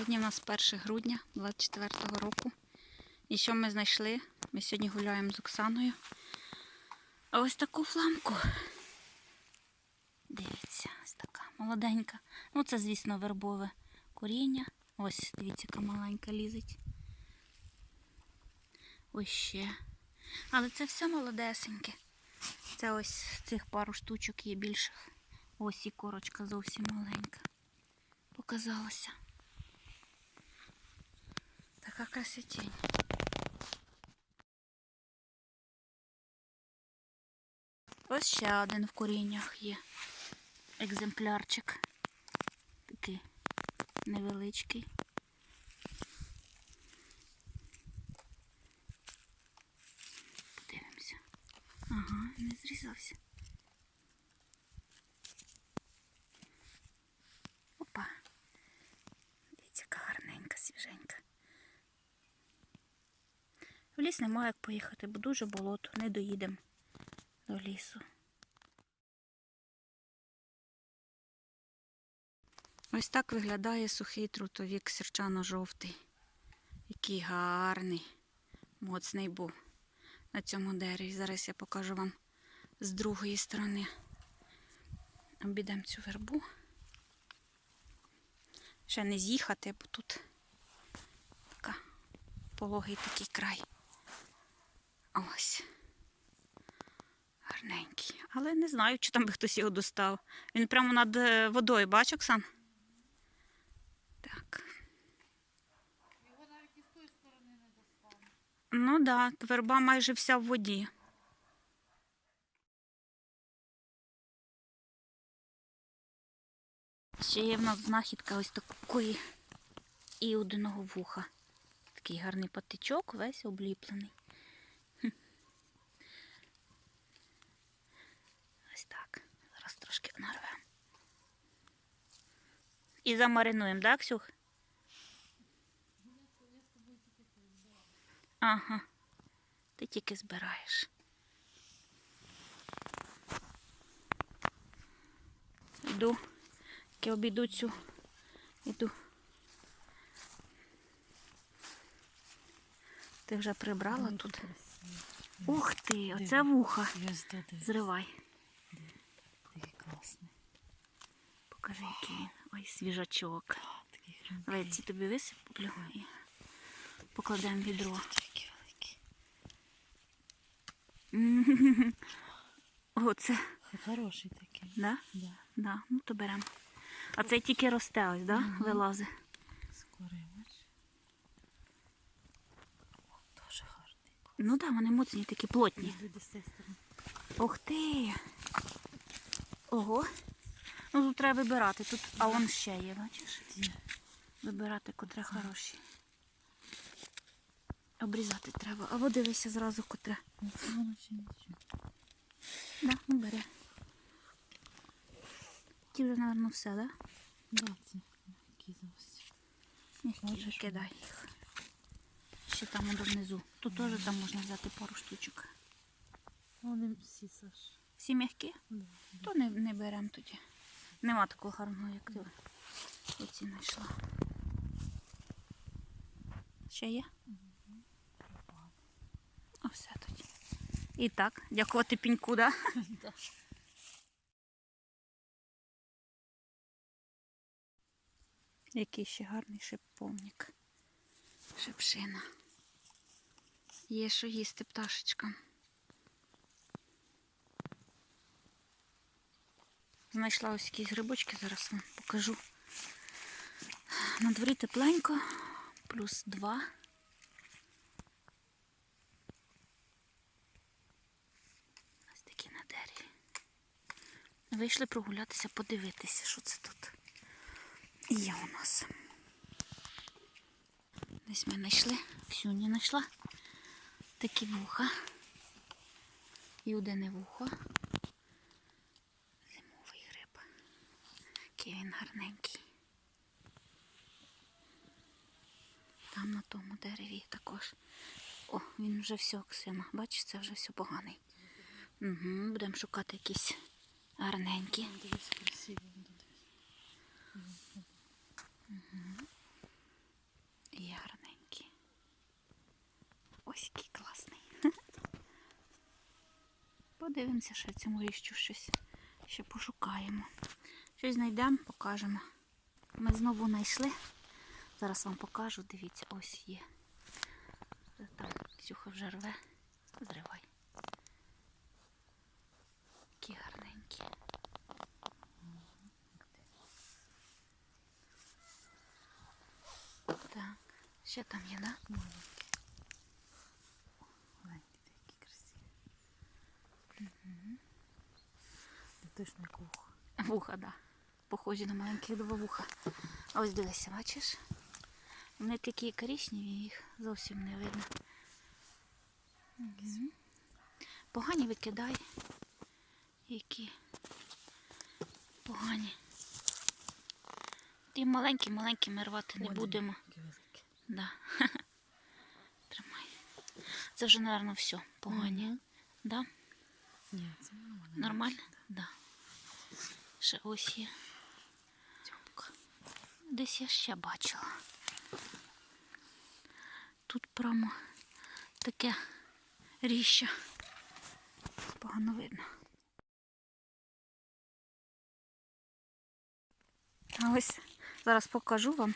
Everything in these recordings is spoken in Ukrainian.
Сьогодні у нас 1 грудня 24-го року. І що ми знайшли? Ми сьогодні гуляємо з Оксаною. А ось таку фламку. Дивіться, ось така молоденька. Ну, це, звісно, вербове коріння. Ось, дивіться, яка маленька лізить. Ось ще. Але це все молодесеньке. Це ось цих пару штучок є більших. Ось і корочка зовсім маленька. Показалося. Така красотень. Ось ще один в коріннях є. Екземплярчик. Такий невеличкий. Подивимося. Ага, не зрізався. Опа. Дивіться, яка гарненька, свіженька. В ліс немає як поїхати, бо дуже болото, не доїдемо до лісу. Ось так виглядає сухий трутовік сірчано-жовтий. Який гарний, моцний був на цьому дереві. Зараз я покажу вам з другої сторони. Обійдемо цю вербу. Ще не з'їхати, бо тут така пологий такий край. Ось. Гарненький. Але не знаю, чи там би хтось його достав. Він прямо над е, водою, бач, Оксан? Так. Його навіть із тої сторони не достану. Ну так, да, верба майже вся в воді. Ще є в нас знахідка ось такої і одного вуха. Такий гарний патичок, весь обліплений. Хм. Ось так. Зараз трошки нарвемо. І замаринуємо, так, Ксюх? Ага. Ти тільки збираєш. Йду. Я обійду цю. Йду. Ти вже прибрала тут? Ух ти, оце вуха. Зривай. Класний. Покажи, який він. Ой, свіжачок. Давай ці тобі висиплю і покладемо відро. Оце, Хороший такий. да? Да. Да, ну то беремо. А це тільки росте ось, да? Вилазить. Скорий, бач. Дуже гарний. Ну так, да, вони моцні, такі плотні. Ух ти! Ого. Ну тут треба вибирати. Тут, а вон ще є, бачиш? Вибирати, котре хороші. Обрізати треба. А во дивися зразу котре. Да, ну бери. Ті вже, мабуть, все, да? Да, це. Мягкі, викидай їх. Ще там внизу. Тут теж там можна взяти пару штучок. Вони всі, Саш. Всі м'які? То не, не беремо тоді. Нема такого гарного, як ти оці знайшла. Ще є? О, все тоді. І так, дякувати піньку, да? Да. Який ще гарний шиповник. Шипшина. Є що їсти пташечкам. Знайшла ось якісь грибочки, зараз вам покажу. На дворі тепленько, плюс два. Ось такі на дереві. Вийшли прогулятися, подивитися, що це тут є у нас. Десь ми знайшли, всю не знайшла. Такі вуха. І одне вухо. гарненький. Там на тому дереві також. О, він вже все оксима. Бачиш, це вже все поганий. Угу, Будемо шукати якісь гарненькі. Угу. І гарненькі. Ось який класний. Подивимося, що цьому ріщу щось ще пошукаємо. Щось знайдемо, покажемо. Ми знову знайшли. Зараз вам покажу, дивіться, ось є. Там Ксюха вже рве. Зривай. Які гарненькі. Так, ще там є, да? Маленькі такі красиві. Це точно як вухо. Вуха, да. Похожі на маленькі два. А ось дивися, бачиш? Вони такі коричневі, їх зовсім не видно. Погані викидай. Які погані. Ті маленькі-маленькі ми рвати не будемо. Да. Тримай. Це вже, мабуть, все. Погані. Мгм. Да? Ні, це нормально. Нормально? Да. Ще ось є. Десь я ще бачила. Тут прямо таке ріще. Погано видно. А ось зараз покажу вам.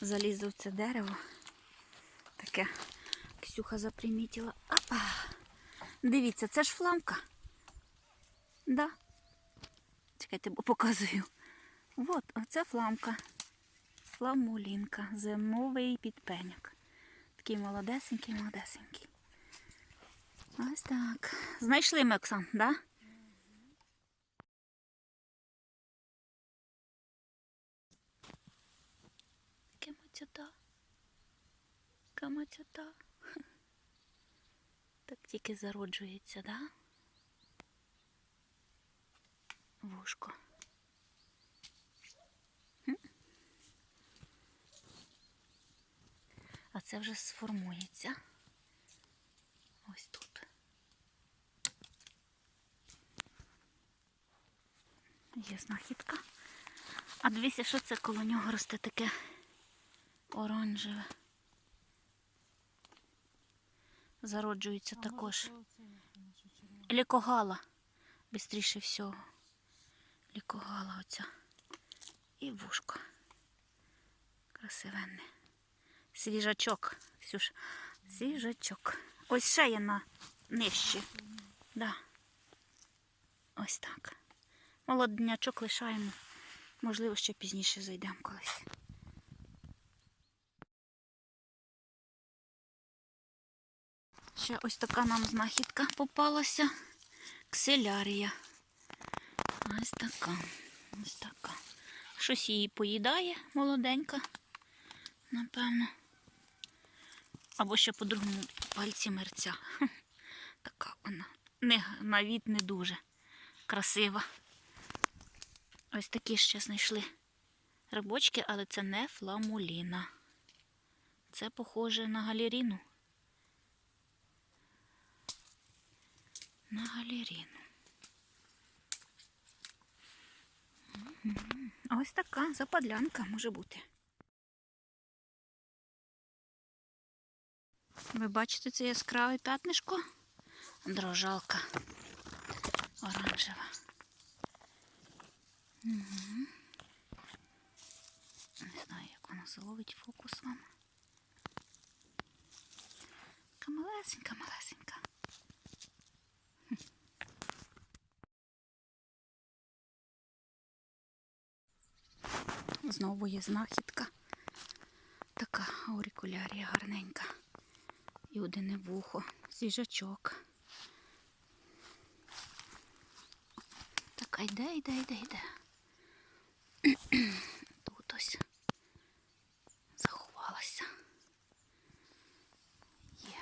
Залізу в це дерево. Таке Ксюха запримітила. Опа! Дивіться, це ж фламка. Да. Чекайте, бо показую. От, оце фламка. Фламулінка. Зимовий підпеняк. Такий молодесенький, молодесенький. Ось так. Знайшли ми, Оксан, да? Таке мацюта. Така мацюта. Так тільки зароджується, да? Вушко. А це вже сформується. Ось тут. Є знахідка. А дивіться, що це коло нього росте таке оранжеве. Зароджується також. Лікогала. Бистріше всього. Лікогала оця. І вушко. Красивенне. Свіжачок. Ксюш. Свіжачок. Ось ще є на нижче. Да. Ось так. Молоднячок лишаємо. Можливо, ще пізніше зайдемо колись. Ще ось така нам знахідка попалася. Кселярія. Ось така. Ось така. Щось її поїдає молоденька, напевно. Або ще по другому пальці мерця. Така вона. Не, на від не дуже красива. Ось такі ще знайшли рибочки, але це не фламуліна. Це похоже на галеріну. На галеріну. Ось така западлянка може бути. Ви бачите це яскраве п'ятнишко? Дрожалка оранжева. Угу. Не знаю, як вона заловить фокус вам. Така малесенька, малесенька. Знову є знахідка. Така аурикулярія гарненька. І одине вухо, свіжачок. Така йде, йде, йде, йде. Тут ось заховалася. Є.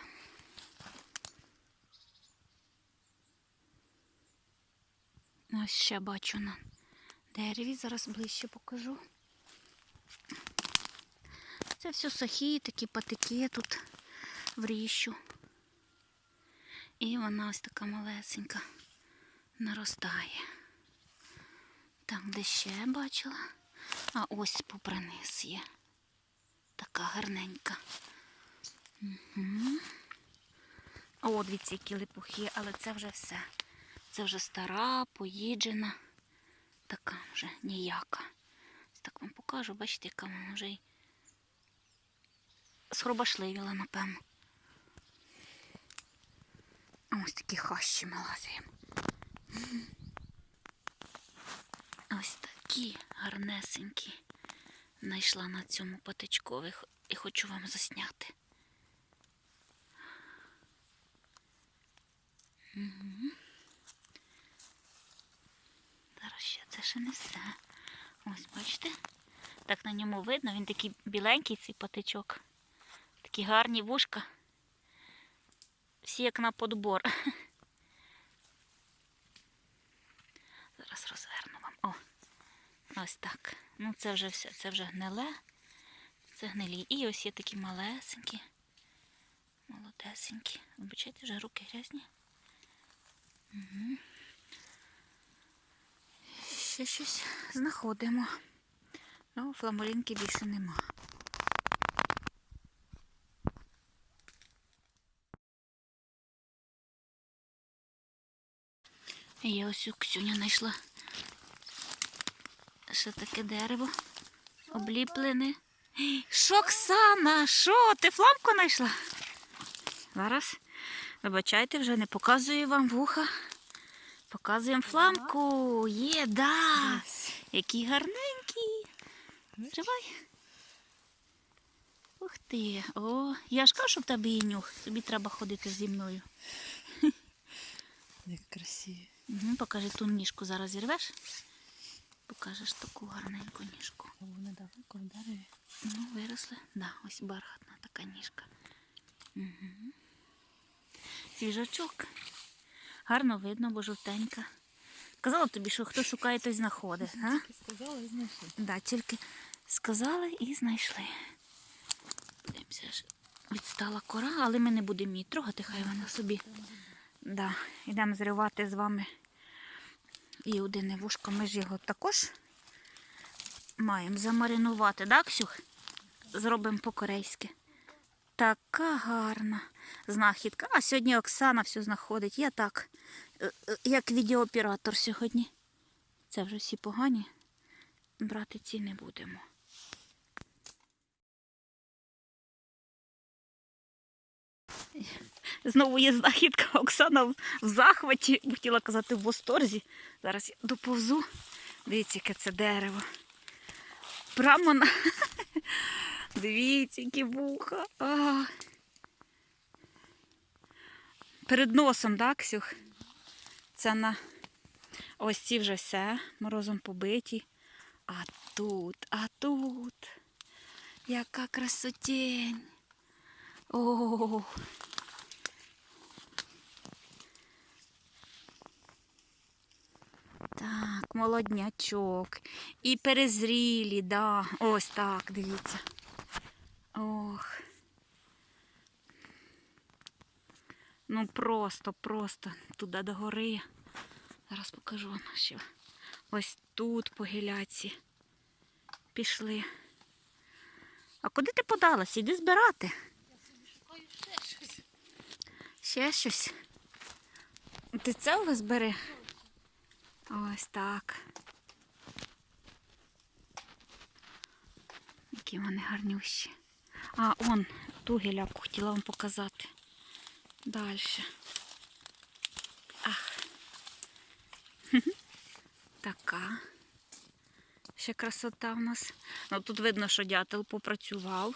Ось ще бачу на дереві, зараз ближче покажу. Це все сухі, такі патики тут в ріщу. І вона ось така малесенька наростає. Так, де ще бачила? А ось попри низ є. Така гарненька. Угу. О, дивіться, які липухи, але це вже все. це вже стара, поїджена, така вже ніяка. Ось так вам покажу, бачите, яка вона вже й схробашливіла, напевно. Ось такі хащі малазуємо. Ось такі гарнесенькі. Знайшла на цьому патичкові і хочу вам засняти. Угу. Зараз ще це ще не все. Ось, бачите? Так на ньому видно, він такий біленький цей патичок. Такі гарні вушка. Всі як на подбор. Зараз розверну вам. О, ось так. Ну це вже все, це вже гниле. Це гнилі. І ось є такі малесенькі, молодесенькі. Вибачайте, вже руки грязні. Угу. Ще щось знаходимо. Ну, фламулінки більше нема. Я ось у Ксюня знайшла ще таке дерево обліплене. Що, Оксана? Що? Ти фламку знайшла? Зараз. Вибачайте, вже не показую вам вуха. Показуємо фламку. Є, да. Який гарненький. Зривай. Ух ти. О, я ж кажу, що в тебе є нюх. Тобі треба ходити зі мною. Як красиві. Угу, покажи ту ніжку зараз зірвеш. Покажеш таку гарненьку ніжку. Вони далеко в дереві. Ну, виросли. Да, ось бархатна така ніжка. Угу. Свіжачок. Гарно видно, бо жовтенька. Казала тобі, що хто шукає, той знаходить. А? Тільки сказала і знайшли. Да, тільки сказали і знайшли. Подивимося, відстала кора, але ми не будемо її трогати, хай вона собі. Да, йдемо зривати з вами і одне вушко. Ми ж його також маємо замаринувати, так, Ксюх? Зробимо по-корейськи. Така гарна знахідка. А сьогодні Оксана все знаходить. Я так, е, е, як відеооператор сьогодні. Це вже всі погані. Брати ці не будемо. Знову є знахідка. Оксана в захваті, хотіла казати в восторзі. Зараз я доповзу. Дивіться, яке це дерево. Прямо на. Дивіться, які вуха. Перед носом, так, Ксюх? Це на ось ці вже все, морозом побиті. А тут, а тут. Яка красотень. О. Так, молоднячок. І перезрілі, да. Ось так, дивіться. Ох. Ну просто, просто туди до гори. Зараз покажу вам ще. Ось тут по гіляці. Пішли. А куди ти подалась? Іди збирати. Я собі шукаю ще щось. Ще щось. Ти це ось бери? Ось так. Які вони гарнющі. А, он, ту гіляку хотіла вам показати. Далі. Ах. Така. Ще красота в нас. Ну, тут видно, що дятел попрацював.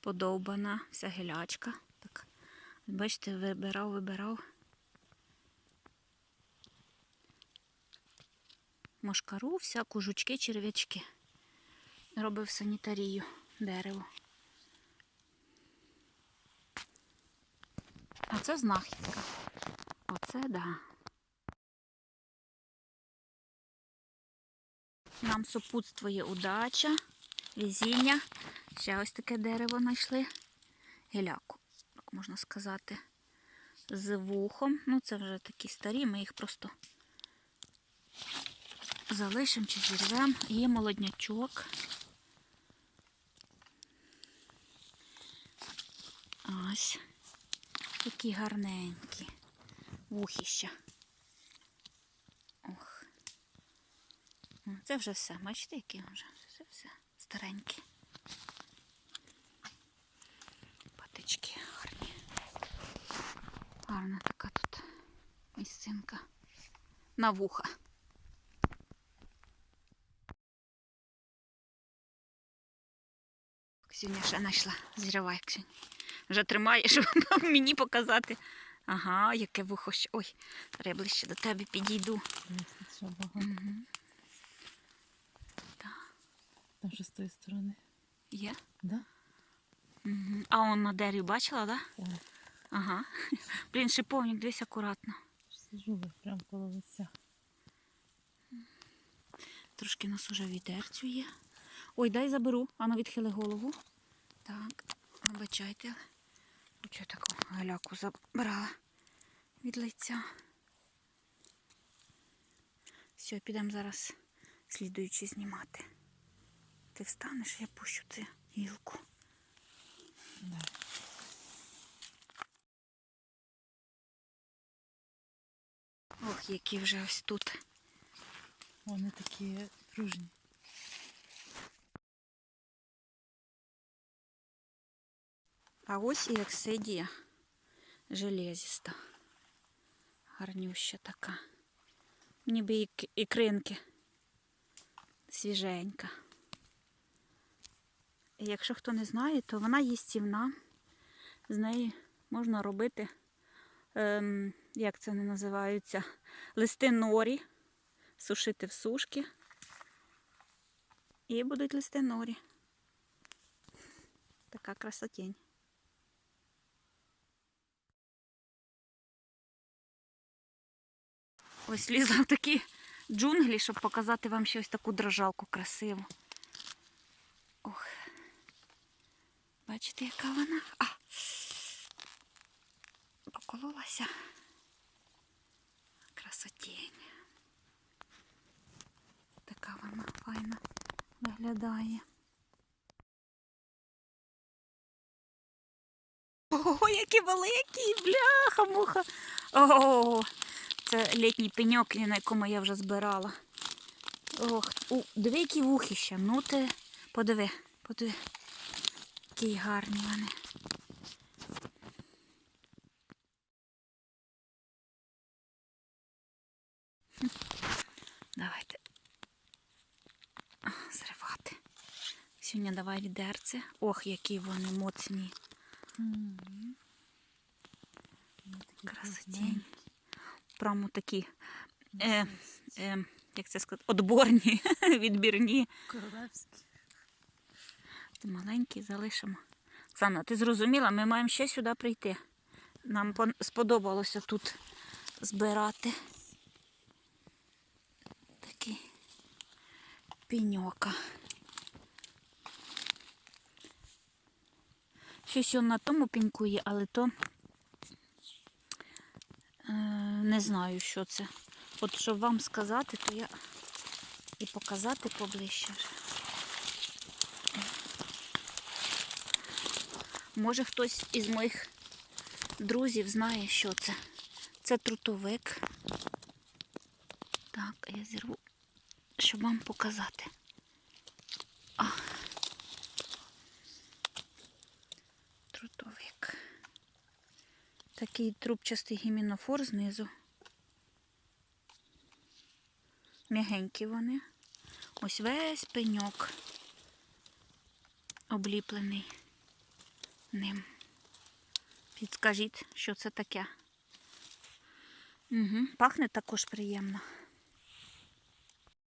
Подовбана вся гілячка. Так. Бачите, вибирав, вибирав. Мошкару, всяку жучки, черв'ячки. Робив санітарію дерево. А це знахідка. Оце да. Нам супутствує удача, везіння. Ще ось таке дерево знайшли. Гіляку, так можна сказати. З вухом. Ну, це вже такі старі, ми їх просто залишимо чи зірвемо. Є молоднячок. Ось. Які гарненькі. Вухіща. Ох. Це вже все. Бачите, які вже це все старенькі. Патички гарні. Гарна така тут місцинка на вуха. Ксюня ще знайшла. Зривай, Ксюня. Вже тримає, щоб мені показати. Ага, яке вухо ще. Ой, я ближче до тебе підійду. Угу. Там ще з тої сторони. Є? Да? Угу. А он на дереві бачила, так? Да? Так. Ага. Блін, шиповник, дивись акуратно. Сижу прямо коло лиця. Трошки нас уже вітерцю є. Ой, дай заберу. Ану, відхили голову. Так, вибачайте. Хочу я таку галяку забрала від лиця. Все, підемо зараз слідуючи знімати. Ти встанеш, я пущу цю гілку. Да. Ох, які вже ось тут. Вони такі пружні. А ось і ексидія железіста. Гарнюща така. Ніби ікринки. Свіженька. І якщо хто не знає, то вона їстівна. З неї можна робити, ем, як це не називаються, листи норі, сушити в сушки. І будуть листи норі. Така красотень. Ось лізла в такі джунглі, щоб показати вам ще ось таку дрожалку красиву. Ох. Бачите, яка вона? А! Покололася. Красотень. Така вона файна виглядає. Ого, які великі! Бляха-муха! О, це літній пеньок, на якому я вже збирала. Ох, у, диви, які вухища. Ну ти подиви, подиви. Які гарні вони. Давайте зривати. Сьогодні давай відерце. Ох, які вони моцні. Красотень. Прямо такі, е, е, як це сказати, отборні, відбірні. Королевські. Ти маленький залишимо. Оксана, ти зрозуміла, ми маємо ще сюди прийти. Нам сподобалося тут збирати такий піньока. Щось он на тому піньку є, але то не знаю, що це. От щоб вам сказати, то я і показати поближче. Може хтось із моїх друзів знає, що це. Це трутовик. Так, я зірву, щоб вам показати. А. Трутовик. Такий трубчастий гімінофор знизу. М'ягенькі вони. Ось весь пеньок обліплений ним. Підскажіть, що це таке. Угу. Пахне також приємно.